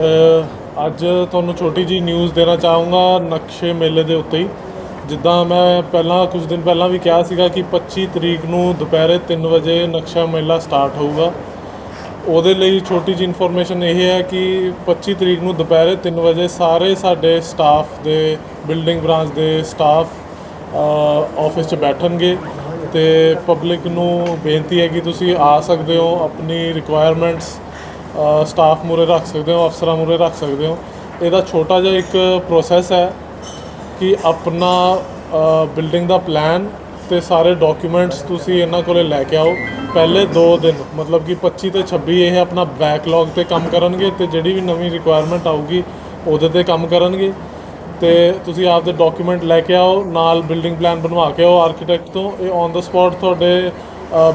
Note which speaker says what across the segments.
Speaker 1: ਅੱਜ ਤੁਹਾਨੂੰ ਛੋਟੀ ਜੀ ਨਿਊਜ਼ ਦੇਣਾ ਚਾਹੂੰਗਾ ਨਕਸ਼ੇ ਮੇਲੇ ਦੇ ਉੱਤੇ ਹੀ। ਜਿੱਦਾਂ ਮੈਂ ਪਹਿਲਾਂ ਕੁਝ ਦਿਨ ਪਹਿਲਾਂ ਵੀ ਕਿਹਾ ਸੀਗਾ ਕਿ 25 ਤਰੀਕ ਨੂੰ ਦੁਪਹਿਰੇ 3 ਵਜੇ ਨਕਸ਼ਾ ਮੇਲਾ ਸਟਾਰਟ ਹੋਊਗਾ। ਉਹਦੇ ਲਈ ਛੋਟੀ ਜੀ ਇਨਫੋਰਮੇਸ਼ਨ ਇਹ ਹੈ ਕਿ 25 ਤਰੀਕ ਨੂੰ ਦੁਪਹਿਰੇ 3 ਵਜੇ ਸਾਰੇ ਸਾਡੇ ਸਟਾਫ ਦੇ ਬਿਲਡਿੰਗ ਬ੍ਰਾਂਚ ਦੇ ਸਟਾਫ ਆਫਿਸ 'ਚ ਬੈਠਣਗੇ। ਤੇ ਪਬਲਿਕ ਨੂੰ ਬੇਨਤੀ ਹੈ ਕਿ ਤੁਸੀਂ ਆ ਸਕਦੇ ਹੋ ਆਪਣੀ ਰਿਕੁਆਇਰਮੈਂਟਸ ਸਟਾਫ ਮੂਰੇ ਰੱਖ ਸਕਦੇ ਹੋ, ਅਫਸਰਾਂ ਮੂਰੇ ਰੱਖ ਸਕਦੇ ਹੋ। ਇਹਦਾ ਛੋਟਾ ਜਿਹਾ ਇੱਕ ਪ੍ਰੋਸੈਸ ਹੈ ਕਿ ਆਪਣਾ ਬਿਲਡਿੰਗ ਦਾ ਪਲਾਨ ਤੇ ਸਾਰੇ ਡਾਕੂਮੈਂਟਸ ਤੁਸੀਂ ਇਹਨਾਂ ਕੋਲੇ ਲੈ ਕੇ ਆਓ। ਪਹਿਲੇ 2 ਦਿਨ, ਮਤਲਬ ਕਿ 25 ਤੇ 26 ਇਹ ਆਪਣਾ ਬੈਕਲੌਗ ਤੇ ਕੰਮ ਕਰਨਗੇ ਤੇ ਜਿਹੜੀ ਵੀ ਨਵੀਂ ਰਿਕੁਆਇਰਮੈਂਟ ਆਊਗੀ, ਉਹਦੇ ਤੇ ਕੰਮ ਕਰਨਗੇ। ਤੇ ਤੁਸੀਂ ਆਪਦੇ ਡਾਕੂਮੈਂਟ ਲੈ ਕੇ ਆਓ, ਨਾਲ ਬਿਲਡਿੰਗ ਪਲਾਨ ਬਣਵਾ ਕੇ ਆਓ ਆਰਕੀਟੈਕਟ ਤੋਂ। ਇਹ ਔਨ ਦਾ ਸਪੌਟ ਤੁਹਾਡੇ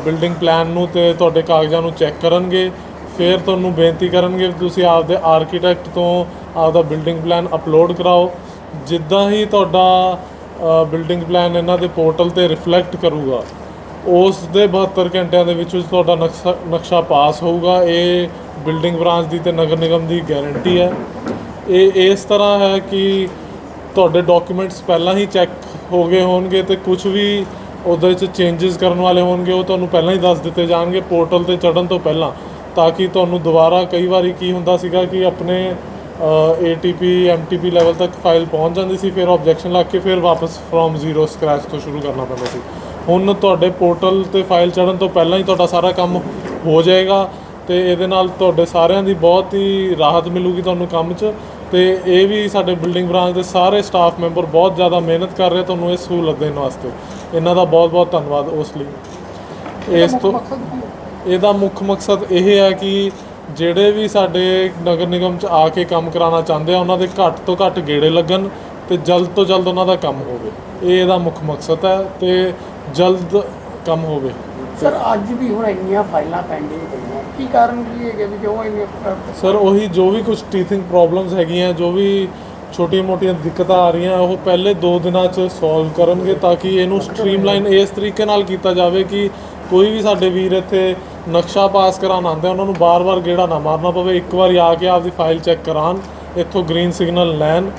Speaker 1: ਬਿਲਡਿੰਗ ਪਲਾਨ ਨੂੰ ਤੇ ਤੁਹਾਡੇ ਕਾਗਜ਼ਾਂ ਨੂੰ ਚੈੱਕ ਕਰਨਗੇ। ਫਿਰ ਤੁਹਾਨੂੰ ਬੇਨਤੀ ਕਰਨਗੇ ਵੀ ਤੁਸੀਂ ਆਪਦੇ ਆਰਕੀਟੈਕਟ ਤੋਂ ਆਪਦਾ ਬਿਲਡਿੰਗ ਪਲਾਨ ਅਪਲੋਡ ਕਰਾਓ। ਜਿੱਦਾਂ ਹੀ ਤੁਹਾਡਾ ਬਿਲਡਿੰਗ ਪਲਾਨ ਇਹਨਾਂ ਦੇ ਪੋਰਟਲ ਤੇ ਰਿਫਲੈਕਟ ਕਰੂਗਾ ਉਸ ਦੇ 72 ਘੰਟਿਆਂ ਦੇ ਵਿੱਚ ਵਿੱਚ ਤੁਹਾਡਾ ਨਕਸ਼ਾ ਨਕਸ਼ਾ ਪਾਸ ਹੋਊਗਾ। ਇਹ ਬਿਲਡਿੰਗ ਬ੍ਰਾਂਚ ਦੀ ਤੇ ਨਗਰ ਨਿਗਮ ਦੀ ਗਾਰੰਟੀ ਹੈ। ਇਹ, ਇਸ ਤਰ੍ਹਾਂ ਹੈ ਕਿ ਤੁਹਾਡੇ ਡਾਕੂਮੈਂਟਸ ਪਹਿਲਾਂ ਹੀ ਚੈੱਕ ਹੋ ਗਏ ਹੋਣਗੇ ਤੇ ਕੁਝ ਵੀ ਉਹਦੇ ਵਿੱਚ ਚੇਂਜਸ ਕਰਨ ਵਾਲੇ ਹੋਣਗੇ, ਉਹ ਤੁਹਾਨੂੰ ਪਹਿਲਾਂ ਹੀ ਦੱਸ ਦਿੱਤੇ ਜਾਣਗੇ। ਪੋਰਟਲ ਤੇ ਚੜਨ ਤੋਂ ਪਹਿਲਾਂ ਤਾਂ ਕਿ ਤੁਹਾਨੂੰ ਦੁਬਾਰਾ ਕਈ ਵਾਰੀ ਕੀ ਹੁੰਦਾ ਸੀਗਾ ਕਿ ਆਪਣੇ ATP MTP ਲੈਵਲ ਤੱਕ ਫਾਈਲ ਪਹੁੰਚ ਜਾਂਦੀ ਸੀ ਫਿਰ ਆਬਜੈਕਸ਼ਨ ਲਾ ਕੇ ਫਿਰ ਵਾਪਸ ਫਰੋਮ ਜ਼ੀਰੋ ਸਕ੍ਰੈਚ ਤੋਂ ਸ਼ੁਰੂ ਕਰਨਾ ਪੈਂਦਾ ਸੀ। ਹੁਣ ਤੁਹਾਡੇ ਪੋਰਟਲ ਤੇ ਫਾਈਲ ਚੜਨ ਤੋਂ ਪਹਿਲਾਂ ਹੀ ਤੁਹਾਡਾ ਸਾਰਾ ਕੰਮ ਹੋ ਜਾਏਗਾ ਤੇ ਇਹਦੇ ਨਾਲ ਤੁਹਾਡੇ ਸਾਰਿਆਂ ਦੀ ਬਹੁਤ ਹੀ ਰਾਹਤ ਮਿਲੂਗੀ ਤੁਹਾਨੂੰ ਕੰਮ 'ਚ ਤੇ ਇਹ ਵੀ ਸਾਡੇ ਬਿਲਡਿੰਗ ਬ੍ਰਾਂਚ ਦੇ ਸਾਰੇ ਸਟਾਫ ਮੈਂਬਰ ਬਹੁਤ ਜ਼ਿਆਦਾ ਮਿਹਨਤ ਕਰ ਰਹੇ ਤੁਹਾਨੂੰ ਇਹ ਸਹੂਲਤ ਦੇਣ ਵਾਸਤੇ। ਇਹਨਾਂ ਦਾ ਬਹੁਤ ਬਹੁਤ ਧੰਨਵਾਦ ਉਸ ਲਈ। ਇਸ ਤੋਂ ਇਹਦਾ ਮੁੱਖ ਮਕਸਦ ਇਹ ਹੈ ਕਿ ਜਿਹੜੇ ਵੀ ਸਾਡੇ ਨਗਰ ਨਿਗਮ ਚ ਆ ਕੇ ਕੰਮ ਕਰਾਉਣਾ ਚਾਹੁੰਦੇ ਆ ਉਹਨਾਂ ਦੇ ਘੱਟ ਤੋਂ ਘੱਟ ਗੇੜੇ ਲੱਗਣ ਤੇ ਜਲਦ ਤੋਂ ਜਲਦ ਉਹਨਾਂ ਦਾ ਕੰਮ ਹੋਵੇ। ਇਹ ਇਹਦਾ ਮੁੱਖ ਮਕਸਦ ਹੈ ਤੇ ਜਲਦ ਕੰਮ ਹੋਵੇ।
Speaker 2: ਸਰ ਅੱਜ ਵੀ ਹੁਣ ਇੰਨੀਆਂ ਫਾਈਲਾਂ ਪੈਂਡਿੰਗ ਪਈਆਂ। ਕੀ ਕਾਰਨ ਕੀ ਹੈਗੇ ਵੀ ਕਿਉਂ ਇੰਨੀਆਂ
Speaker 1: ਸਰ ਉਹੀ ਜੋ ਵੀ ਕੁਝ ਟੀਥਿੰਗ ਪ੍ਰੋਬਲਮਸ ਹੈਗੀਆਂ ਜੋ ਵੀ ਛੋਟੀਆਂ-ਮੋਟੀਆਂ ਦਿੱਕਤਾਂ ਆ ਰਹੀਆਂ ਉਹ ਪਹਿਲੇ 2 ਦਿਨਾਂ 'ਚ ਸੋਲਵ ਕਰਨਗੇ ਤਾਂ ਕਿ ਇਹਨੂੰ ਸਟ੍ਰੀਮਲਾਈਨ ਇਸ ਤਰੀਕੇ ਨਾਲ ਕੀਤਾ ਜਾਵੇ ਕਿ ਕੋਈ ਵੀ ਸਾਡੇ ਵੀਰ ਇੱਥੇ ਨਕਸ਼ਾ ਪਾਸ ਕਰਾਉਣ ਆਉਂਦੇ ਉਹਨਾਂ ਨੂੰ ਬਾਰ-ਬਾਰ ਗੇੜਾ ਨਾ ਮਾਰਨਾ ਪਵੇ ਇੱਕ ਵਾਰੀ ਆ ਕੇ ਆਪਦੀ ਫਾਈਲ ਚੈੱਕ ਕਰਾਉਣ ਇੱਥੋਂ ਗ੍ਰੀਨ ਸਿਗਨਲ ਲੈਣ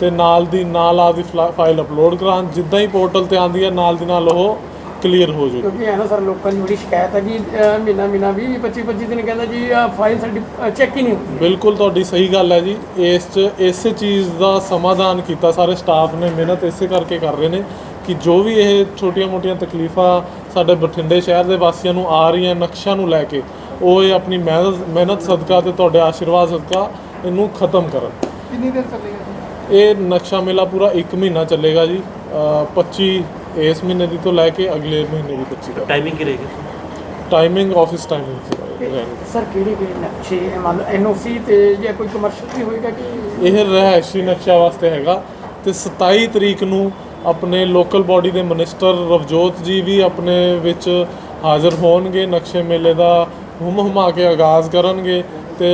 Speaker 1: ਤੇ ਨਾਲ ਦੀ ਨਾਲ ਆਪਦੀ ਫਾਈਲ ਅਪਲੋਡ ਕਰਾਉਣ ਜਿੱਦਾਂ ਹੀ ਪੋਰਟਲ ਤੇ ਆਉਂਦੀ ਹੈ ਨਾਲ ਦੀ ਨਾਲ ਉਹ ਕਲੀਅਰ ਹੋ ਜਾਊਗੀ
Speaker 2: ਕਿਉਂਕਿ ਹੈ ਨਾ ਸਰ ਲੋਕਾਂ ਦੀ ਬੜੀ ਸ਼ਿਕਾਇਤ ਹੈ ਜੀ ਅਹ, ਮਹੀਨਾ ਮਹੀਨਾ 20 25 25 ਦਿਨ ਕਹਿੰਦਾ ਜੀ ਫਾਈਲ ਸਾਡੀ ਚੈੱਕ ਹੀ ਨਹੀਂ ਹੁੰਦੀ।
Speaker 1: ਬਿਲਕੁਲ ਤੁਹਾਡੀ ਸਹੀ ਗੱਲ ਹੈ ਜੀ ਇਸ 'ਚ ਇਸੇ ਚੀਜ਼ ਦਾ ਸਮਾਧਾਨ ਕੀਤਾ ਸਾਰੇ ਸਟਾਫ ਨੇ ਮਿਹਨਤ ਇਸੇ ਕਰਕੇ ਕਰ ਰਹੇ ਨੇ ਕਿ ਜੋ ਵੀ ਇਹ ਛੋਟੀਆਂ-ਮੋਟੀਆਂ ਤਕਲੀਫਾਂ ਸਾਡੇ ਬਠਿੰਡੇ ਸ਼ਹਿਰ ਦੇ ਵਾਸੀਆਂ ਨੂੰ ਆ ਰਹੀਆਂ ਨਕਸ਼ਾ ਨੂੰ ਲੈ ਕੇ ਉਹ ਇਹ ਆਪਣੀ ਮਿਹਨਤ ਮਿਹਨਤ ਸਦਕਾ ਤੇ ਤੁਹਾਡੇ ਆਸ਼ੀਰਵਾਦ ਸਦਕਾ ਇਹਨੂੰ ਖਤਮ ਕਰਨ।
Speaker 2: ਕਿੰਨੀ ਦੇਰ ਚੱਲੇਗਾ
Speaker 1: ਇਹ ਨਕਸ਼ਾ ਮੇਲਾ ਪੂਰਾ 1 ਮਹੀਨਾ ਚੱਲੇਗਾ ਜੀ। ਅ, 25 ਇਸ ਮਹੀਨੇ ਦੀ ਤੋਂ ਲੈ ਕੇ ਅਗਲੇ ਮਹੀਨੇ ਦੀ 25 ਤੱਕ।
Speaker 3: ਟਾਈਮਿੰਗ ਕੀ ਰਹੇਗੀ?
Speaker 1: ਟਾਈਮਿੰਗ ਆਫਿਸ ਟਾਈਮਿੰਗ
Speaker 2: ਸਰ ਕਿਹੜੀ ਵੀ ਨਕਸ਼ੇ ਐਨਓਸੀ ਤੇ ਜਾਂ ਕੋਈ ਕਮਰਸ਼ੀਅਲ ਹੋਏਗਾ ਕਿ
Speaker 1: ਇਹ ਰਹਿਸ਼ੀ ਨਕਸ਼ਾ ਵਾਸਤੇ ਹੈਗਾ। ਤੇ 27 ਤਰੀਕ ਨੂੰ ਆਪਣੇ ਲੋਕਲ ਬਾਡੀ ਦੇ ਮਿਨਿਸਟਰ ਰਵਜੋਤ ਜੀ ਵੀ ਆਪਣੇ ਵਿੱਚ ਹਾਜ਼ਰ ਹੋਣਗੇ ਨਕਸ਼ੇ ਮੇਲੇ ਦਾ ਹੁਮ ਹੁਮਾ ਕੇ ਆਗਾਜ਼ ਕਰਨਗੇ ਤੇ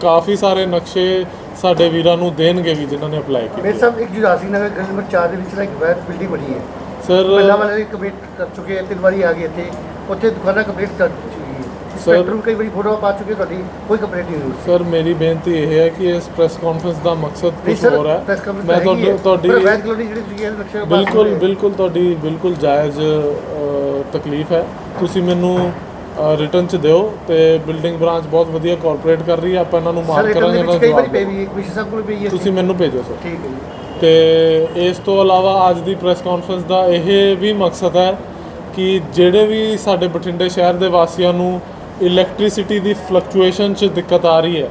Speaker 1: ਕਾਫੀ ਸਾਰੇ ਨਕਸ਼ੇ ਸਾਡੇ ਵੀਰਾਂ ਨੂੰ ਦੇਣਗੇ ਵੀ ਜਿਨ੍ਹਾਂ ਨੇ ਅਪਲਾਈ
Speaker 4: ਮੇਰੇ
Speaker 1: ਕੀਤੇ
Speaker 4: ਸਾਹਿਬ ਇੱਕ ਜੁਰਾਸੀ ਨਗਰ ਗਲੀ ਨੰਬਰ 4 ਦੇ ਵਿੱਚ ਨਾ ਇੱਕ ਵੈਦ ਬਿਲਡਿੰਗ ਬਣੀ ਹੈ।
Speaker 1: ਸਰ
Speaker 4: ਪਹਿਲਾਂ ਵਾਲੇ ਕੰਪਲੀਟ ਕਰ ਚੁੱਕੇ ਹੈ ਤਿੰਨ ਵਾਰੀ ਆ ਗਏ ਇੱਥੇ। ਉੱਥੇ ਦੁਕਾਨਾਂ ਕੰਪਲੀਟ ਕਰ ਚੁੱਕੀ ਹੈ ਇੰਸਪੈਕਟਰ ਨੂੰ ਕਈ ਵਾਰੀ ਫੋਟੋ ਪਾ ਚੁੱਕੇ ਤੁਹਾਡੀ ਕੋਈ ਕੰਪਲੀਟ ਨਹੀਂ ਹੋਈ।
Speaker 1: ਸਰ ਮੇਰੀ ਬੇਨਤੀ ਇਹ ਹੈ ਕਿ ਇਸ ਪ੍ਰੈਸ ਕਾਨਫਰੰਸ ਦਾ ਮਕਸਦ ਕੁਝ ਹੋਰ ਹੈ। ਮੈਂ ਤੁਹਾਡੀ ਤੁਹਾਡੀ ਬਿਲਕੁਲ। ਬਿਲਕੁਲ ਤੁਹਾਡੀ ਬਿਲਕੁਲ ਜਾਇਜ਼ ਤਕਲੀਫ ਹੈ। ਤੁਸੀਂ ਮੈਨੂੰ ਰਿਟਰਨ ਚ ਦਿਓ ਤੇ ਬਿਲਡਿੰਗ ਬ੍ਰਾਂਚ ਬਹੁਤ ਵਧੀਆ ਕੋਆਪਰੇਟ ਕਰ ਰਹੀ ਹੈ। ਆਪਾਂ ਇਹਨਾਂ ਨੂੰ
Speaker 4: ਰਿਟਰਨ
Speaker 1: ਕਰਾਂਗੇ ਇਹਨਾਂ ਦਾ
Speaker 4: ਕਈ ਵਾਰੀ
Speaker 1: ਜਵਾਬ
Speaker 4: ਪਈ
Speaker 1: ਦਿਓ।
Speaker 4: ਵੀ ਹੈ ਕਮਿਸ਼ਨ ਸਾਹਿਬ ਕੋਲ ਪਈ ਹੈ।
Speaker 1: ਤੁਸੀਂ ਮੈਨੂੰ ਭੇਜੋ ਸਰ
Speaker 4: ਠੀਕ ਹੈ ਜੀ।
Speaker 1: ਤੇ ਇਸ ਤੋਂ ਇਲਾਵਾ ਅੱਜ ਦੀ ਪ੍ਰੈਸ ਕਾਨਫਰੰਸ ਦਾ ਇਹ ਵੀ ਮਕਸਦ ਹੈ ਕਿ ਜਿਹੜੇ ਵੀ ਸਾਡੇ ਬਠਿੰਡੇ ਸ਼ਹਿਰ ਦੇ ਵਾਸੀਆਂ ਨੂੰ ਇਲੈਕਟ੍ਰਿਸਿਟੀ ਦੀ ਫਲਕਚੁਏਸ਼ਨ 'ਚ ਦਿੱਕਤ ਆ ਰਹੀ ਹੈ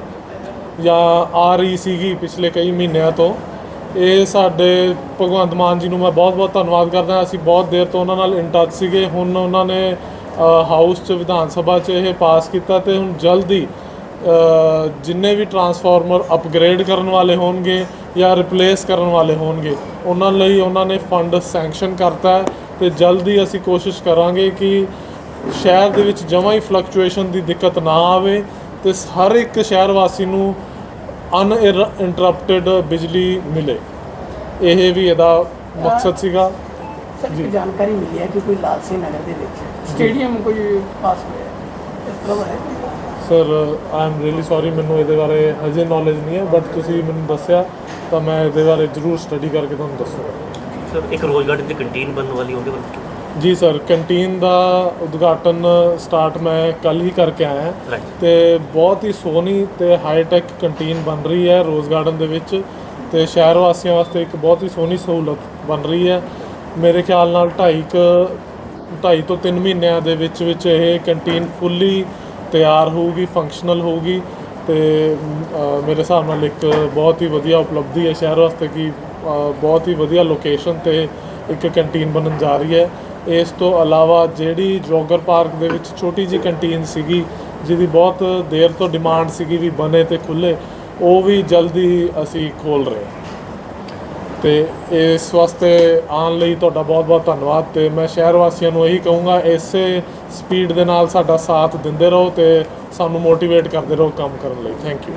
Speaker 1: ਜਾਂ ਆ ਰਹੀ ਸੀਗੀ ਪਿਛਲੇ ਕਈ ਮਹੀਨਿਆਂ ਤੋਂ। ਇਹ ਸਾਡੇ ਭਗਵੰਤ ਮਾਨ ਜੀ ਨੂੰ ਮੈਂ ਬਹੁਤ-ਬਹੁਤ ਧੰਨਵਾਦ ਕਰਦਾ ਅਸੀਂ ਬਹੁਤ ਦੇਰ ਤੋਂ ਉਹਨਾਂ ਨਾਲ ਇਨ ਟੱਚ ਸੀਗੇ। ਹੁਣ ਉਹਨਾਂ ਨੇ ਹਾਊਸ 'ਚ, ਵਿਧਾਨ ਸਭਾ 'ਚ ਇਹ ਪਾਸ ਕੀਤਾ ਤੇ ਹੁਣ ਜਲਦੀ ਜਿੰਨੇ ਵੀ ਟਰਾਂਸਫਾਰਮਰ ਅਪਗ੍ਰੇਡ ਕਰਨ ਵਾਲੇ ਹੋਣਗੇ ਜਾਂ ਰਿਪਲੇਸ ਕਰਨ ਵਾਲੇ ਹੋਣਗੇ, ਉਹਨਾਂ ਲਈ ਉਹਨਾਂ ਨੇ ਫੰਡ ਸੈਂਕਸ਼ਨ ਕਰਤਾ ਹੈ ਤੇ ਜਲਦੀ ਅਸੀਂ ਕੋਸ਼ਿਸ਼ ਕਰਾਂਗੇ ਕਿ ਸ਼ਹਿਰ ਦੇ ਵਿੱਚ ਜਮਾਂ ਹੀ ਫਲਕਚੁਏਸ਼ਨ ਦੀ ਦਿੱਕਤ ਨਾ ਆਵੇ ਤੇ ਹਰ ਇੱਕ ਸ਼ਹਿਰ ਵਾਸੀ ਨੂੰ ਅਨਇੰਟਰਪਟਡ ਬਿਜਲੀ ਮਿਲੇ। ਇਹ ਵੀ ਇਹਦਾ ਮਕਸਦ ਸੀਗਾ।
Speaker 2: ਸਰ ਜਾਣਕਾਰੀ ਮਿਲੀ ਹੈ ਕਿ ਕੋਈ ਲਾਲ ਸਿੰਘ ਨਗਰ ਦੇ ਵਿੱਚ ਸਟੇਡੀਅਮ ਕੋਈ ਪਾਸ ਹੋਇਆ ਹੈ।
Speaker 1: Sir I am really sorry ਮੈਨੂੰ ਇਹਦੇ ਬਾਰੇ ਹਜੇ ਨੌਲੇਜ ਨਹੀਂ ਹੈ ਬਟ ਤੁਸੀਂ ਮੈਨੂੰ ਦੱਸਿਆ ਤਾਂ ਮੈਂ ਇਹਦੇ ਬਾਰੇ ਜ਼ਰੂਰ ਸਟੱਡੀ ਕਰਕੇ ਤੁਹਾਨੂੰ ਦੱਸੂਗਾ।
Speaker 3: ਸਰ ਇੱਕ ਰੋਜ਼ ਗਾਰਡਨ ਦੀ ਕੰਟੀਨ ਬਣਨ ਵਾਲੀ ਉਹਦੇ ਬਾਰੇ
Speaker 1: ਜੀ ਸਰ ਕੰਟੀਨ ਦਾ ਉਦਘਾਟਨ ਸਟਾਰਟ ਮੈਂ ਕੱਲ ਹੀ ਕਰਕੇ ਆਇਆ ਤੇ ਬਹੁਤ ਹੀ ਸੋਹਣੀ ਤੇ ਹਾਈ ਟੈਕ ਕੰਟੀਨ ਬਣ ਰਹੀ ਹੈ ਰੋਜ਼ ਗਾਰਡਨ ਦੇ ਵਿੱਚ ਤੇ ਸ਼ਹਿਰ ਵਾਸੀਆਂ ਵਾਸਤੇ ਇੱਕ ਬਹੁਤ ਹੀ ਸੋਹਣੀ ਸਹੂਲਤ ਬਣ ਰਹੀ ਹੈ। ਮੇਰੇ ਖਿਆਲ ਨਾਲ 2.5 2.5 ਤੋਂ 3 ਮਹੀਨਿਆਂ ਦੇ ਵਿੱਚ ਵਿੱਚ ਇਹ ਕੰਟੀਨ ਫੁੱਲੀ ਤਿਆਰ ਹੋਊਗੀ ਫੰਕਸ਼ਨਲ ਹੋਊਗੀ ਤੇ ਮੇਰੇ ਹਿਸਾਬ ਨਾਲ ਇੱਕ ਬਹੁਤ ਹੀ ਵਧੀਆ ਉਪਲਬਧੀ ਹੈ ਸ਼ਹਿਰ ਵਾਸਤੇ ਕਿ ਬਹੁਤ ਹੀ ਵਧੀਆ ਲੋਕੇਸ਼ਨ ਤੇ ਇੱਕ ਕੰਟੀਨ ਬਣਨ ਜਾ ਰਹੀ ਹੈ। ਇਸ ਤੋਂ ਇਲਾਵਾ ਜਿਹੜੀ ਜੋਗਰ ਪਾਰਕ ਦੇ ਵਿੱਚ ਛੋਟੀ ਜੀ ਕੰਟੀਨ ਸੀਗੀ, ਜਿਹਦੀ ਬਹੁਤ ਦੇਰ ਤੋਂ ਡਿਮਾਂਡ ਸੀਗੀ ਵੀ ਬਣੇ ਤੇ ਖੁੱਲੇ ਉਹ ਵੀ ਜਲਦੀ ਅਸੀਂ ਖੋਲ ਰਹੇ ਹਾਂ। ਤੇ ਇਸ ਵਾਸਤੇ ਆਉਣ ਲਈ ਤੁਹਾਡਾ ਬਹੁਤ-ਬਹੁਤ ਧੰਨਵਾਦ ਤੇ ਮੈਂ ਸ਼ਹਿਰ ਵਾਸੀਆਂ ਨੂੰ ਇਹੀ ਕਹੂੰਗਾ, ਇਸੇ ਸਪੀਡ ਦੇ ਨਾਲ ਸਾਡਾ ਸਾਥ ਦਿੰਦੇ ਰਹੋ ਤੇ ਸਾਨੂੰ ਮੋਟੀਵੇਟ ਕਰਦੇ ਰਹੋ ਕੰਮ ਕਰਨ ਲਈ। Thank you